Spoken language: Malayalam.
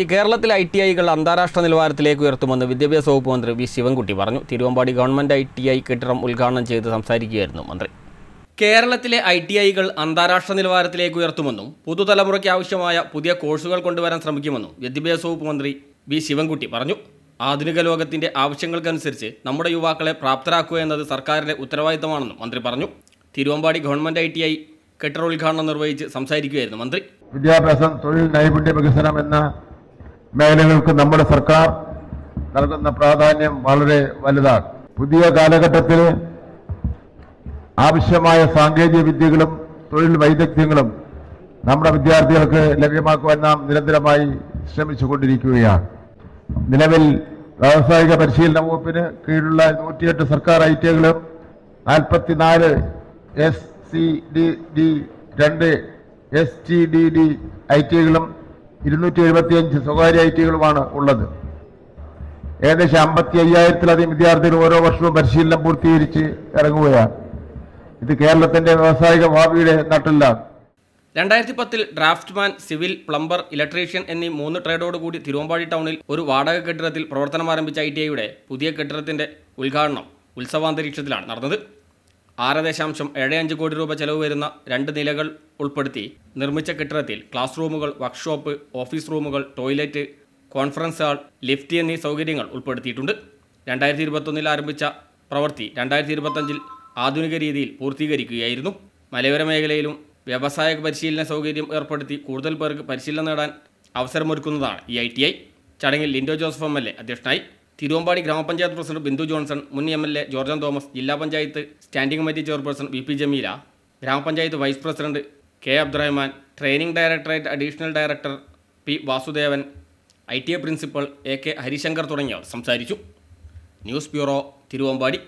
ഈ കേരളത്തിലെ ഐ ടി ഐകൾ അന്താരാഷ്ട്ര നിലവാരത്തിലേക്ക് ഉയർത്തുമെന്ന് വിദ്യാഭ്യാസ വകുപ്പ് മന്ത്രി വി ശിവൻകുട്ടി പറഞ്ഞു. Thiruvambadi government I T I കെട്ടിടം ഉദ്ഘാടനം ചെയ്ത് സംസാരിക്കുകയായിരുന്നു മന്ത്രി. കേരളത്തിലെ ഐ ടി ഐകൾ അന്താരാഷ്ട്ര നിലവാരത്തിലേക്ക് ഉയർത്തുമെന്നും പുതുതലമുറയ്ക്ക് ആവശ്യമായ പുതിയ കോഴ്സുകൾ കൊണ്ടുവരാൻ ശ്രമിക്കുമെന്നും വിദ്യാഭ്യാസ വകുപ്പ് മന്ത്രി വി ശിവൻകുട്ടി പറഞ്ഞു. ആധുനിക ലോകത്തിന്റെ ആവശ്യങ്ങൾക്കനുസരിച്ച് നമ്മുടെ യുവാക്കളെ പ്രാപ്തരാക്കുക എന്നത് സർക്കാരിന്റെ ഉത്തരവാദിത്തമാണെന്നും മന്ത്രി പറഞ്ഞു. Thiruvambadi government I T I കെട്ടിട ഉദ്ഘാടനം നിർവഹിച്ച് സംസാരിക്കുകയായിരുന്നു മന്ത്രി. വിദ്യാഭ്യാസം തൊഴിൽ നൈപുണ്യ വികസനം എന്ന മേഖലകൾക്ക് നമ്മുടെ സർക്കാർ നൽകുന്ന പ്രാധാന്യം വളരെ വലുതാണ്. പുതിയ കാലഘട്ടത്തിൽ ആവശ്യമായ സാങ്കേതിക വിദ്യകളും തൊഴിൽ വൈദഗ്ധ്യങ്ങളും നമ്മുടെ വിദ്യാർത്ഥികൾക്ക് ലഭ്യമാക്കുവാൻ നാം നിരന്തരമായി ശ്രമിച്ചുകൊണ്ടിരിക്കുകയാണ്. നിലവിൽ വ്യാവസായിക പരിശീലന വകുപ്പിന് കീഴിലുള്ള നൂറ്റിയെട്ട് സർക്കാർ ഐ ടി ഐകളും നാൽപ്പത്തിനാല് എസ് സി ഡി ഡി രണ്ട് S T D D I T ഐകളും ഇരുന്നൂറ്റി എഴുപത്തിയഞ്ച് സ്വകാര്യ ഐ ടികളുമാണ് ഉള്ളത്. ഏകദേശം അമ്പത്തി അയ്യായിരത്തിലധികം വിദ്യാർത്ഥികൾ ഓരോ വർഷവും പരിശീലനം പൂർത്തീകരിച്ച് ഇറങ്ങുകയാണ്. ഇത് കേരളത്തിന്റെ വ്യാവസായിക ഭാവിയുടെ നട്ടെല്ലാണ്. രണ്ടായിരത്തി പത്തിൽ ഡ്രാഫ്റ്റ്മാൻ സിവിൽ പ്ലംബർ ഇലക്ട്രീഷ്യൻ എന്നീ മൂന്ന് ട്രേഡോട് കൂടി തിരുവമ്പാടി ടൗണിൽ ഒരു വാടക കെട്ടിടത്തിൽ പ്രവർത്തനം ആരംഭിച്ച ഐ ടി ഐയുടെ പുതിയ കെട്ടിടത്തിന്റെ ഉദ്ഘാടനം ഉത്സവാന്തരീക്ഷത്തിലാണ് നടന്നത്. ആറ് ദശാംശം ഏഴ് അഞ്ച് കോടി രൂപ ചെലവ് വരുന്ന രണ്ട് നിലകൾ ഉൾപ്പെടുത്തി നിർമ്മിച്ച കെട്ടിടത്തിൽ ക്ലാസ് റൂമുകൾ വർക്ക്ഷോപ്പ് ഓഫീസ് റൂമുകൾ ടോയ്ലറ്റ് കോൺഫറൻസ് ഹാൾ ലിഫ്റ്റ് എന്നീ സൗകര്യങ്ങൾ ഉൾപ്പെടുത്തിയിട്ടുണ്ട്. രണ്ടായിരത്തി ഇരുപത്തൊന്നിൽ ആരംഭിച്ച പ്രവൃത്തി രണ്ടായിരത്തി ഇരുപത്തഞ്ചിൽ ആധുനിക രീതിയിൽ പൂർത്തീകരിക്കുകയായിരുന്നു. മലയോര മേഖലയിലും വ്യവസായ പരിശീലന സൗകര്യം ഏർപ്പെടുത്തി കൂടുതൽ പേർക്ക് പരിശീലനം നേടാൻ അവസരമൊരുക്കുന്നതാണ് ഈ ഐ ടി ഐ. ചടങ്ങിൽ Lindo Joseph M L A അധ്യക്ഷനായി. തിരുവമ്പാടി ഗ്രാമപഞ്ചായത്ത് പ്രസിഡന്റ് ബിന്ദു ജോൺസൺ മുൻ എം എൽ എ ജോർജൻ തോമസ് ജില്ലാ panchayat standing committee chairperson V P Jameela ഗ്രാമപഞ്ചായത്ത് vice president K Abdurahman training directorate additional director P Vasudevan I T A principal A K Harishankar തുടങ്ങിയവർ സംസാരിച്ചു. News bureau Thiruvambadi.